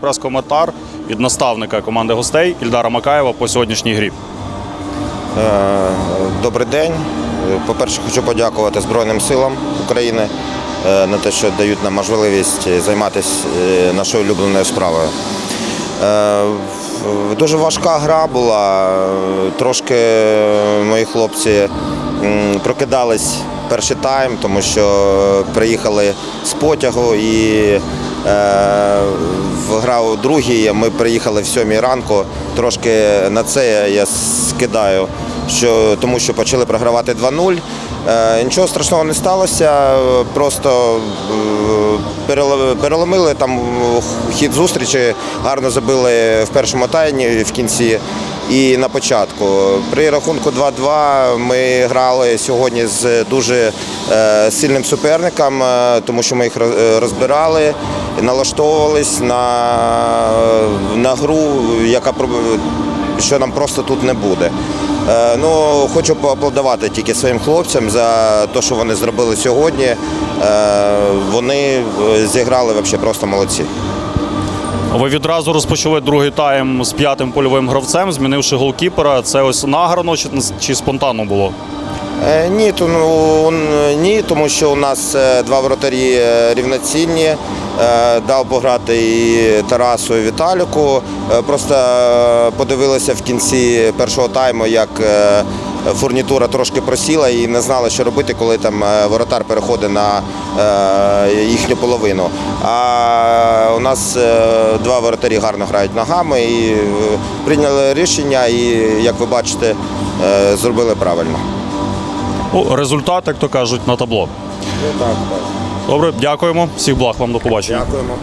прес-коментар від наставника команди гостей Ільдара Макаєва по сьогоднішній грі. Е, Добрий день. По-перше, хочу подякувати Збройним силам України е, на те, що дають нам можливість займатися е, нашою улюбленою справою. Дуже важка гра була. Трошки мої хлопці прокидались перший тайм, тому що приїхали з потягу і гра у. Ми приїхали в сьомій ранку. Трошки на це я скидаю, що, тому що почали програвати 2-0. Е, нічого страшного не сталося, просто е, переломили там хід зустрічі, гарно забили в першому тайні в кінці. І на початку при рахунку 2-2 ми грали сьогодні з дуже е, сильним суперником, е, тому що ми їх е, розбирали, налаштовувались на, на гру, яка що нам просто тут не буде. Ну, хочу поаплодувати тільки своїм хлопцям за те, що вони зробили сьогодні. Вони зіграли взагалі просто молодці. Ви відразу розпочали другий тайм з п'ятим польовим гравцем, змінивши голкіпера. Це ось награно чи, чи спонтанно було? Е, Ні, то, ну, ні, тому що у нас е, два воротарі е, рівноцінні. Дав пограти і Тарасу, і Віталіку. Просто подивилися в кінці першого тайму, як фурнітура трошки просіла і не знали, що робити, коли там е, воротар переходить на е, їхню половину. А у нас е, два воротарі гарно грають ногами і прийняли рішення, і, як ви бачите, зробили правильно. Ну, результат, як то кажуть, на табло. Ну так, так. Добре, дякуємо. Всіх благ вам до побачення. Дякуємо.